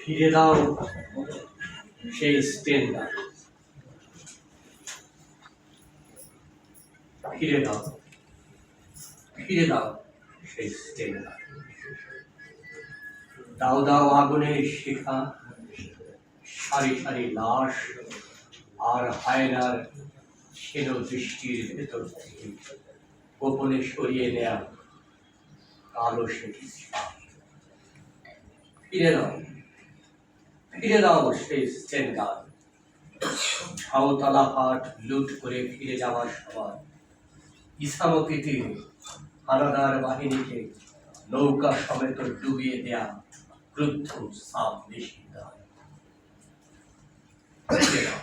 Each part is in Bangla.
ফিরে দাও সেই স্টেন্ডার ফিরে দাও। ফিরে দাও সেই স্টেন্ডার দাও দাও আগুনের শিখা, সারি সারি লাশ, আর হায়নার ছেন দৃষ্টির ভেতর থেকে গোপনে সরিয়ে নেয়া কালো সেটি ফিরে দাও ফিরে দাও সেই স্টেন্ডার ছাউতলা হাট লুট করে ফিরে যাওয়ার সময় ইসামতিতে হানাদার বাহিনীকে নৌকা সমেত ডুবিয়ে দেয়া ক্রুদ্ধ সাপ নিষিদ্ধার ফিরে দাও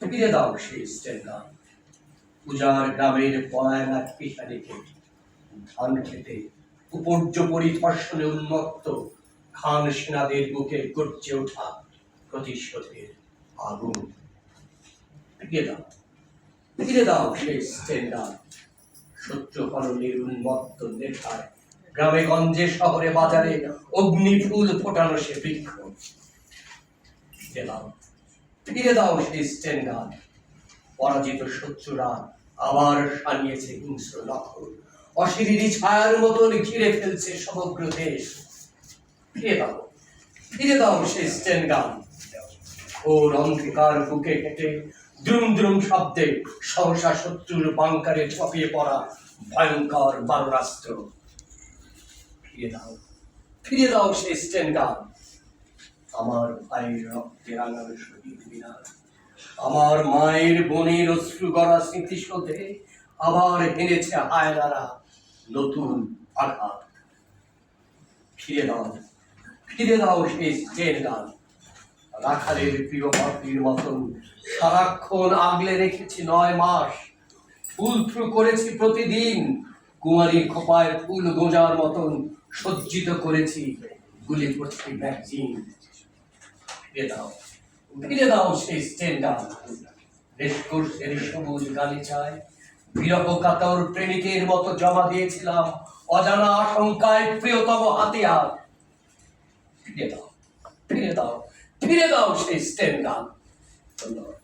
ফিরে দাও সেই স্টেন্ডার পূজার গ্রামের পলায়না কিষানিকে ধান খেতে উপর্য পরিদর্শনে উন্মত্ত, খান সেনাদের বুকে গর্জে ওঠা প্রতিশোধের আগুন। ফিরে দাও ফিরে দাও সেই স্টেন্ডার সত্য হরণের উন্মত্ত নেশায়। গ্রামে গঞ্জে শহরে বাজারে অগ্নি ফুল ফোটানো সে বৃক্ষ। দাও ফিরে দাও সেই স্টেন্ডার পরাজিত শত্রুরা আবার সানিয়েছে হিংস্র লক্ষ্য। অশিরিরি ছায়ার মতন ঘিরে ফেলছে সমগ্র দেশ। ফিরে দাও ফিরে দাও সেই স্টেনগান ঘোর অন্ধকার বুকে হেঁটে দ্রুম দ্রুম শব্দে সহসা শত্রুর বাংকারে ঝাঁপিয়ে পড়া ভয়ঙ্কর বারুরাস্ত্র। ফিরে দাও ফিরে দাও সেই স্টেনগান আমার ভাইয়ের রক্তে রাঙানো শহীদ মিনার আমার মায়ের বোনের অশ্রু গড়া স্মৃতিসৌধে আবার হেনেছে হায়নারা নতুন আঘাত। ফিরে দাও ফিরে দাও সেই গান। রাখালের প্রিয় পাখির মতন সারাক্ষণ আগলে রেখেছি নয় মাস। ফুল করেছি প্রতিদিন কুমারী খোপায় ফুল গোঁজার মতন সজ্জিত করেছি। গুলি করছি ভ্যাকসিন ফিরে দাও। ফিরে দাও, সেই স্টেন্ডার রেসকোর্সের সবুজ গালিচায় বিরহ কাতর প্রেমিকের মতো জমা দিয়েছিলাম। অজানা আশঙ্কায় প্রিয়তম হাতিয়ার। ফিরে দাও ফিরে দাও ফিরে দাও সেই স্টেন্ডার ধন্যবাদ।